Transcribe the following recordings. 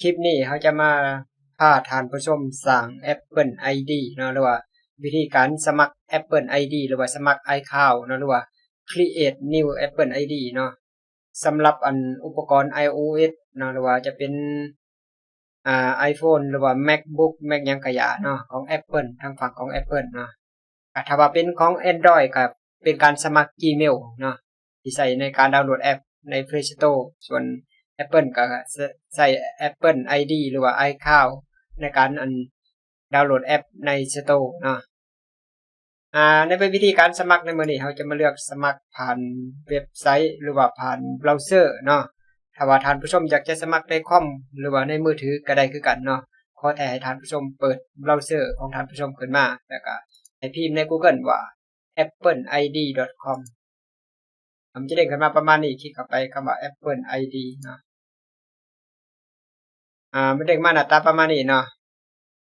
คลิปนี้เขาจะมาพาทานผู้ชมสร้าง Apple ID เนาะหรือว่า วิธีการสมัคร Apple ID หรือว่าสมัคร iCloud เนาะหรือว่า create new Apple ID เนาะสำหรับอันอุปกรณ์ iOS เนาะหรือว่าจะเป็นอ่า iPhone หรือว่า MacBook Mac ยังกะยาเนาะของ Apple ทางฝั่งของ Apple เนาะถ้าว่าเป็นของ Android ก็เป็นการสมัคร Gmail เนาะที่ใช้ในการดาวน์โหลดแอปใน Play Store ส่วน Apple ก็ใช้ Apple ID หรือว่า iCloud ในการอันดาวน์โหลดแอปใน Store เนาะอ่าในวิธีการสมัครในมือนี้เราจะมาเลือกสมัครผ่านเว็บไซต์ หรือว่าผ่านเบราว์เซอร์เนาะถ้าว่าท่านผู้ชมอยากจะสมัครในคอมหรือว่าในมือถือก็ได้คือกันเนาะขอแต่ให้ท่านผู้ชมเปิดเบราว์เซอร์ของท่านผู้ชมขึ้นมาแล้วก็ให้พิมพ์ใน Google ว่า appleid.com มันจะเด้งขึ้นมาประมาณนี้คลิกเข้าไปคำว่า Apple ID เนาะ อ่ามันเด้งมาหน้าตาประมาณนี้เนาะ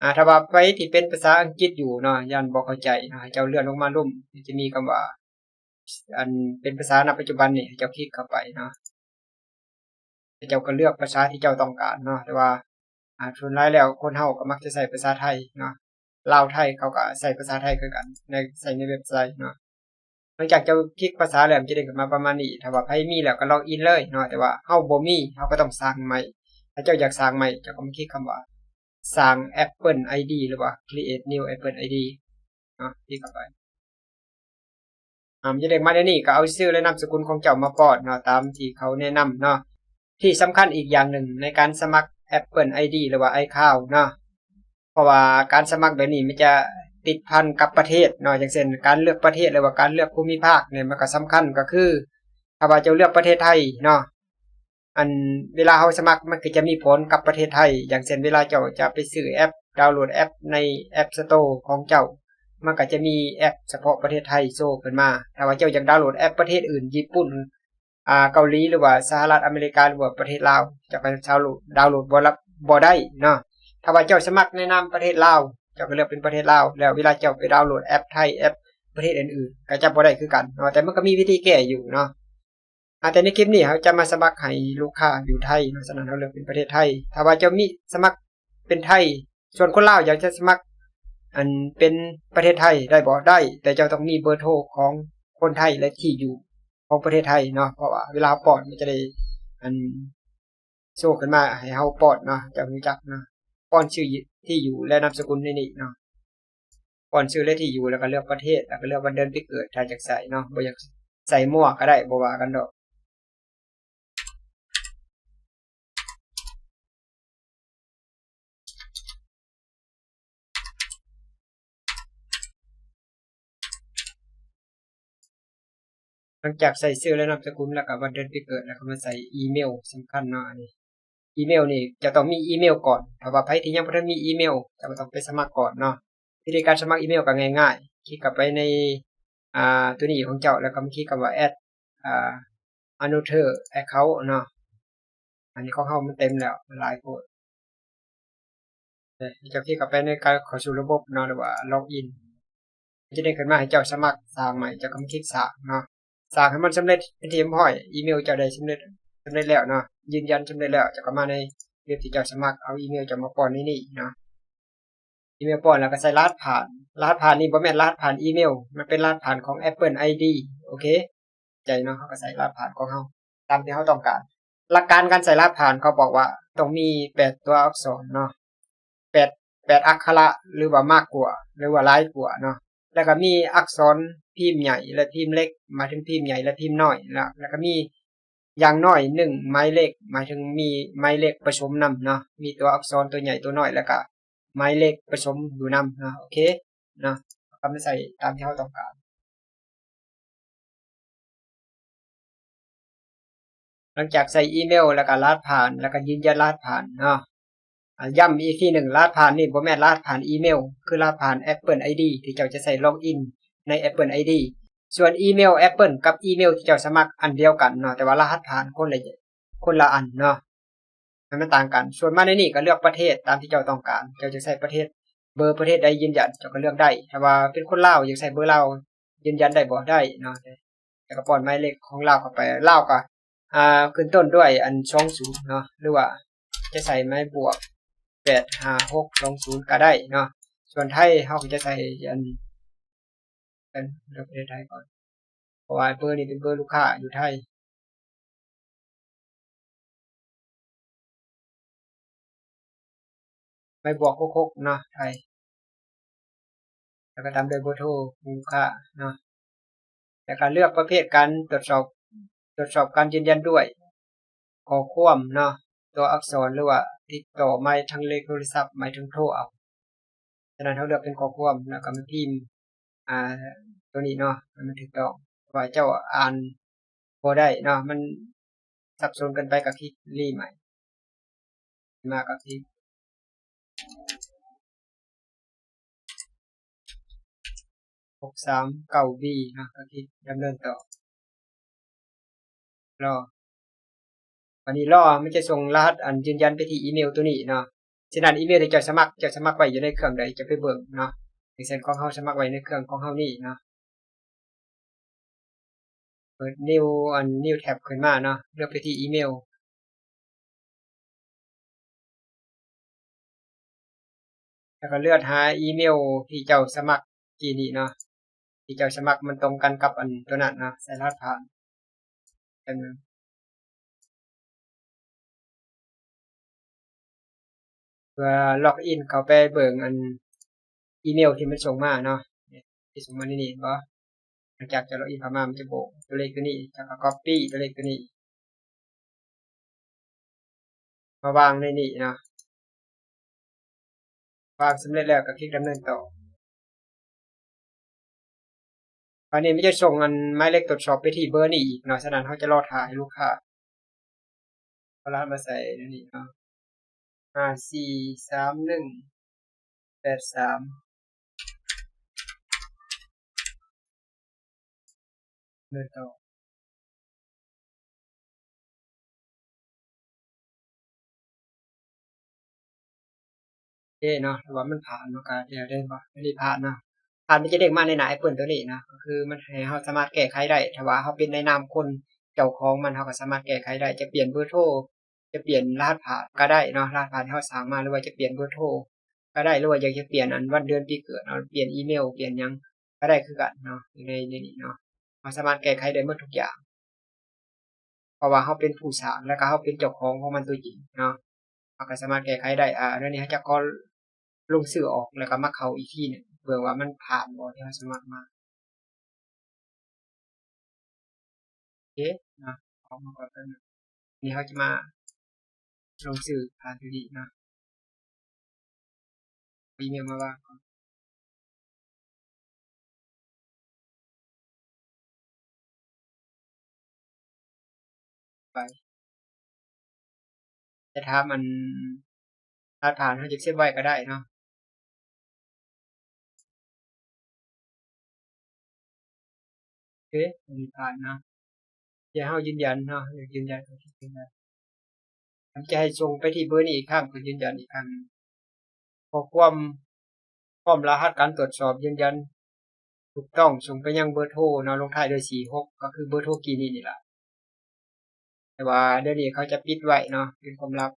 อ่าถ้าว่าไปที่เป็นภาษาอังกฤษอยู่เนาะยันบ่เข้าใจเนาะเจ้าเลื่อนลงมาลุ่มจะมีคำว่า อันเป็นภาษาณปัจจุบันนี่เจ้าคลิกเข้าไปเนาะเจ้าก็เลือกภาษาที่เจ้าต้องการเนาะแต่ว่าอ่าส่วนหลายแล้วคนเฮาก็มักจะใช้ภาษาไทยเนาะลาวไทยเขาก็ใช้ภาษาไทยคือกัน ในใช้ในเว็บไซต์เนาะหลังจากเจ้าคลิกภาษาแล้วจะเด้งขึ้นมาประมาณนี้ถ้าว่าใครมีแล้วก็ล็อกอินเลยเนาะแต่ว่าเฮาบ่มีเฮาก็ต้องสร้างใหม่ ถ้าเจ้าอยากสร้างใหม่เจ้าก็มาคลิกคำว่า สร้าง Apple ID หรือว่า create new Apple ID เนาะคลิกเข้าไปอ่ามันจะเด้งมาในนี้ก็เอาชื่อและนามสกุลของเจ้ามาปอนเนาะตามที่เขาแนะนำเนาะที่สำคัญอีกอย่างหนึ่งในการสมัคร Apple ID หรือว่า iCloud เนาะเพราะว่าการสมัครแบบนี้มันจะติดพันกับประเทศเนาะอย่างเช่นการเลือกประเทศหรือว่าการเลือกภูมิภาคเนี่ยมันก็สำคัญก็คือถ้าว่าจะเลือกประเทศไทยเนาะ อันเวลาเขาสมัครมันก็จะมีผลกับประเทศไทย อย่างเช่นเวลาเจ้าจะไปซื้อแอป ดาวน์โหลดแอปใน App Store ของเจ้า มันก็จะมีแอปเฉพาะประเทศไทยโชว์ขึ้นมา ถ้าว่าเจ้าอยากดาวน์โหลดแอปประเทศอื่น ญี่ปุ่น อ่า เกาหลีหรือว่าสหรัฐอเมริกาหรือว่าประเทศลาวจะไปดาวน์โหลดดาวน์โหลดบ่รับบ่ได้เนาะ ถ้าว่าเจ้าสมัครในนามประเทศลาว เจ้าก็เลือกเป็นประเทศลาว แล้วเวลาเจ้าไปดาวน์โหลดแอปไทยแอปประเทศอื่นๆก็จะบ่ได้คือกันเนาะ แต่มันก็มีวิธีแก้อยู่เนาะ อาแต่ในคลิปนี้เขาจะมาสมัครให้ลูกค้าอยู่ไทยเนาะฉะนั้นเราเลือกเป็นประเทศไทย ถ้าว่าจ้ามีสมัครเป็นไทย ส่วนคนลาวอยากจะสมัคร อันเป็นประเทศไทยได้บ่ได้ แต่เจ้าต้องมีเบอร์โทรของคนไทยและที่อยู่ของประเทศไทยเนาะเพราะว่าเวลาปอดมันจะได้อันโชว์ขึ้นมาให้เฮาปอดเนาะจะรู้จักเนาะป้อนชื่อที่อยู่และนามสกุลในนี้เนาะป้อนชื่อและที่อยู่แล้วก็เลือกประเทศแล้วก็เลือกวันเดือนปีเกิดถ้าอยากใส่เนาะบ่อยากใส่มั่วก็ได้บ่ว่ากันดอก ลังจากใส่ชื่อและนามสกุลแล้วก็วันเดือนปีเกิดแล้วก็มาใส่อีเมลสำคัญเนาะอันนี้ อีเมลนี่จะต้องมีอีเมลก่อนถ้าว่าใครที่ยังบ่ทันมีอีเมลจะต้องไปสมัครก่อนเนาะวิธีการสมัครอีเมลก็ง่ายๆ คลิกเข้าไปในอ่าตัวนี้ของเจ้าแล้วก็มาคลิกคำว่า add อ่า another account เนาะอันนี้ของเฮามันเต็มแล้วหลายโพดจะคลิกเข้าไปในการข้าสู่ระบบเนาะหรือว่าล็อกอินจะได้ขึ้นมาให้เจ้าสมัครสร้างใหม่จ้าก็มาคลิกสร้างเนาะ สร้างให้มันสำเร็จเป็นที่เรียบร้อย อีเมลเจ้าได้สำเร็จสำเร็จแล้วเนาะ ยืนยันสำเร็จแล้วจะก็มาในเว็บที่เจ้าสมัคร เอาอีเมลจะมาป้อนในนี่เนาะ อีเมลป้อนแล้วก็ใส่รหัสผ่าน รหัสผ่านนี่บ่แม่นรหัสผ่านอีเมล มันเป็นรหัสผ่านของ Apple ID โอเค ใจเนาะเขาก็ใส่รหัสผ่านของเฮาตามที่เฮาต้องการ หลักการการใส่รหัสผ่านเขาบอกว่าต้องมี8ตัวอักษรเนาะ8 8อักขระหรือว่ามากกว่า หรือว่าหลายกว่าเนาะ แล้วก็มีอักษรพิมพ์ใหญ่และพิมพ์เล็ก หมายถึงพิมพ์ใหญ่และพิมพ์น้อยแล้วแล้วก็มีอย่างน้อยหนึ่งไม้เลขหมายถึงมีไม้เลขผสมนํเนาะมีตัวอักษรตัวใหญ่ตัวน้อยแล้วก็ไม้เลขผสมอยู่นำนะโอเคนะก็ไม่ใส่ตามที่เราต้องการ หลังจากใส่อีเมลแล้วก็รหัสผ่าน แล้วก็ยืนยันรหัสผ่านเนาะ ย้ำอีกที่หนึ่งรหัสผ่านนี่บ่แม่นรหัสผ่านอีเมล คือรหัสผ่าน Apple ID ที่เจ้าจะใส่ล็อกอินใน Apple ID ส่วนอีเมล Apple กับอีเมลที่เจ้าสมัครอันเดียวกันเนาะแต่ว่ารหัสผ่านคนละคนละอันเนาะมันไม่ต่างกัน ส่วนมาในนี้ก็เลือกประเทศตามที่เจ้าต้องการ เจ้าจะใส่ประเทศ เบอร์ประเทศใดยืนยันเจ้าก็เลือกได้ถ้าว่าเป็นคนลาวอยากใส่เบอร์ลาวยืนยันได้บ่ได้เนาะแต่ก็ป้อนหมายเลขของลาวเข้าไปลาวก็อ่าขึ้นต้นด้วยอัน20เนาะหรือว่าจะใส่ไม้บวก แปดห้าหกสองศูนย์ก็ได้เนาะส่วนไทยเขาก็จะใส่อันกันเลือกประเทศไทยก่อนเพราะว่าเบอร์นี้เป็นเบอร์ลูกค้าอยู่ไทยไม่บวกหกหกเนาะไทยแล้วก็ตามด้วยเบอร์โทรลูกค้าเนาะแล้วก็เลือกประเภทการตรวจสอบตรวจสอบการยืนยันด้วยขอความเนาะ ตัวอักษรหรือว่าติดต่อไม่ทางเลขโทรศัพท์ไม่ถึงโทรเอาฉะนั้นเขาเลือกเป็นข้อความแล้วก็มาพิมพ์อ่าตัวนี้เนาะมันถูกต้องว่าเจ้าอ่านพอได้เนาะมันสับสนกันไปกับคลิกรีใหม่ มากับคลิกหกสามเก้าบีนะก็ที่ดำเนินต่อรอ วันนี้รอมันจะส่งรหัสอันยืนยันไปที่อีเมลตัวนี้เนาะฉะนั้นอีเมลที่จะสมัครจะสมัครไว้อยู่ในเครื่องใดจะไปเบิ่งเนาะอย่างเช่นของเฮาสมัครไว้ในเครื่องของเฮานี่เนาะเปิด new อัน new tab ขึ้นมาเนาะเลือกไปที่อีเมลแล้วก็เลือกหาอีเมลที่เจ้าสมัครกี่นี้เนาะที่เจ้าสมัครมันตรงกันกับอันตัวนั้นเนาะใส่รหัสผ่านกันง เพื่อล็อกอินเข้าไปเบิ่งอันอีเมลที่มันส่งมาเนาะที่ส่งมานี่นี่บ่หลังจากจะล็อกอินเข้ามามันจะโบกตัวเลขตัวนี้แล้วก็ copy ตัวเลขตัวนี้มาวางในนี่เนาะวางสำเร็จแล้วก็คลิกดำเนินต่อตอนนี้ไม่จะส่งอันหมายเลขตรวจสอบไปที่เบอร์นี้อีกเนาะฉะนั้นเขาจะรอถ่ายลูกค้าเอารหัสมาใส่ในนี่เนาะ ห้าสี่สามหนึ่งแปดสามเดินต่อโอเคเนาะว่ามันผ่านเนาะการเดี๋ยวได้บ่ไม่ได้ผ่านนะผ่านมันจะเด้งมาในหน้า Apple ตัวนี้นะก็คือมันให้เราสามารถแก้ไขได้ถ้าว่าเราเป็นในนามคนเจ้าของมันเราก็สามารถแก้ไขได้จะเปลี่ยนเบอร์โทร จะเปลี่ยนรหัสผ่านก็ได้เนาะรหัสผ่านที่เราสร้างมาหรือว่าจะเปลี่ยนเบอร์โทรก็ได้หรือว่าอยากจะเปลี่ยนอันวันเดือนปีเกิดเนาะเปลี่ยนอีเมลเปลี่ยนยังก็ได้คือกันเนาะในในนี้เนาะเราสามารถแก้ไขได้หมดทุกอย่าง เพราะว่าเราเป็นผู้สร้างแล้วก็เราเป็นเจ้าของของมันตัวจริงเนาะเราก็สามารถแก้ไขได้อ่าเรื่องนี้เขาจะก็ลงสื่อออกแล้วก็มาเขาอีกทีหนึงเบื่อว่ามันผ่านบอที่เราสมัครมาโอเคนะออกมาก่อนนะนี่เขาจะมา ลงสื่อผ่านทีดีนะอีเมลมาว่างก่อนไปจะทำมันถ้าผ่านเขาจะเซฟไว้ก็ได้เนาะโอเคมีผ่านนะเดี๋ยวเรายืนยันเนาะเดี๋ยวยืนยันยืนยัน ผมจะให้ส่งไปที่เบอร์นี้อีกครั้งเพื่อยืนยันอีกครั้งขอความความรหัสการตรวจสอบยืนยัน ถูกต้องส่งไปยังเบอร์โทรเนาะลงท้ายด้วยสี่หกก็คือเบอร์โทรกีนี่นี่แหละแต่ว่าเดี๋ยวนี้เขาจะปิดไว้เนาะเป็นความลับ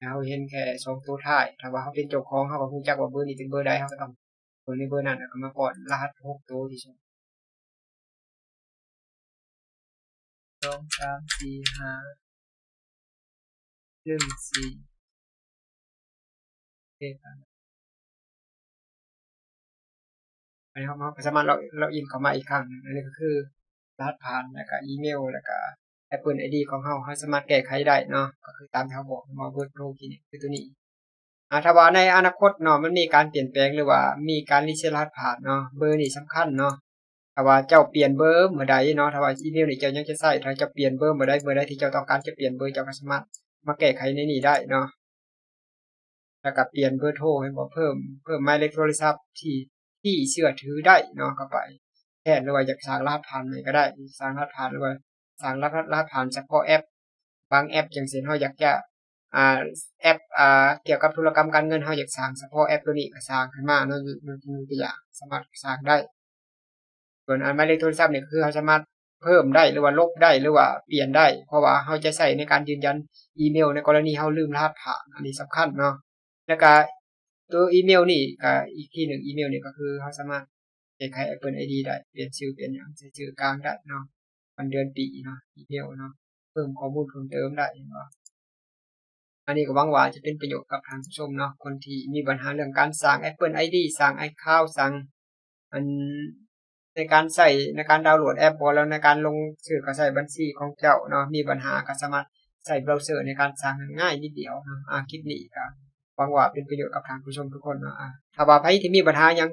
เราเห็นแค่สองตัวท้ายถ้าว่าเขาเป็นเจ้าของเขาก็คงจักว่าเบอร์นี้เป็นเบอร์ใดเขาก็ต้องเบอร์นี้เบอร์นั้นก็มาก่อนรหัสหกตัวที่สุดสองสามสี่ห้า หนึ่งสี่โอเคครับอันนี้เขามาสามารถเราเราอินเข้ามาอีกครั้งอันนี้ก็คือรหัสผ่านแล้วก็อีเมลแล้วก็ Apple ID ของเขาเขาสามารถแก้ไขได้เนาะก็คือตามที่เขาบอกมาเบิร์ดโปรกินี่คือตัวนี้อาถ้าว่าในอนาคตเนาะมันมีการเปลี่ยนแปลงหรือว่ามีการรีเซ็ตรหัสผ่านเนาะเบอร์นี่สำคัญเนาะถ้าว่าเจ้าเปลี่ยนเบอร์เมื่อใดเนาะถ้าว่าอีเมลนี่เจ้ายังจะใช้ถ้าจะเปลี่ยนเบอร์เมื่อใดเมื่อใดที่เจ้าต้องการจะเปลี่ยนเบอร์เจ้าก็สามารถ มาแก้ไขในนี้ได้เนาะแล้วก็เปลี่ยนเบอร์โทรให้บ่เพิ่มเพิ่มหมายเลขโทรศัพท์ที่ที่เชื่อถือได้เนาะเข้าไปแทนหรือว่าอยากสร้างรหัสผ่านใหม่ก็ได้สร้างรหัสผ่านหรือว่าสร้างรหัสรหัสผ่านเฉพาะแอป บางแอปอย่างเช่นเฮาอยากจะอ่าแอปอ่าเกี่ยวกับธุรกรรมการเงินเฮาอยากสร้างเฉพาะแอปตัวนี้ก็สร้างขึ้นมาเนาะยกตัวอย่างสามารถสร้างได้ ส่วนอันหมายเลขโทรศัพท์เนี่ยคือเขาสามารถ เพิ่มได้หรือว่าลบได้หรือว่าเปลี่ยนได้ เพราะว่าเราจะใช้ในการยืนยันอีเมล ในกรณีเราลืมรหัสผ่านอันนี้สำคัญเนาะแล้วก็ตัวอีเมลนี่ก็อีกที่หนึ่งอีเมลนี่ก็คือเราสามารถแก้ไข Apple ID ได้เปลี่ยนชื่อเปลี่ยนหยังใส่ชื่อกลางได้เนาะวันเดือนปีเนาะอีเมลเนาะเพิ่มข้อมูลเพิ่มเติมได้เนาะอันนี้ก็หวังว่าจะเป็นประโยชน์กับทางผู้ชมเนาะคนที่มีปัญหาเรื่องการสร้าง Apple ID สร้าง iCloud สร้างอัน ในการใส่ในการดาวน์โหลดแอปบอแล้วในการลงชื่อก็ใส่บัญชีของเจ้าเนาะมีปัญหาก็สามารถใส่เบราว์เซอร์ในการสร้างง่ายนิดเดียวนะอ่าคลิปนี้ก็หวังว่าเป็นประโยชน์กับทางผู้ชมทุกคนเนาะอ่าถ้าว่าใครที่มีปัญหายัง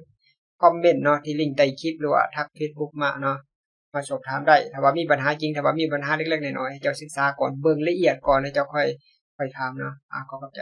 คอมเมนต์เนาะที่ลิงก์ใต้คลิปหรือว่าทัก Facebook มาเนาะมาสอบถามได้ถ้าว่ามีปัญหาจริงถ้าว่ามีปัญหาเล็กๆน้อยๆเจ้าศึกษาก่อนเบิ่งละเอียดก่อนแล้วเจ้าค่อยค่อยถามเนาะอ่าขอขอบใจ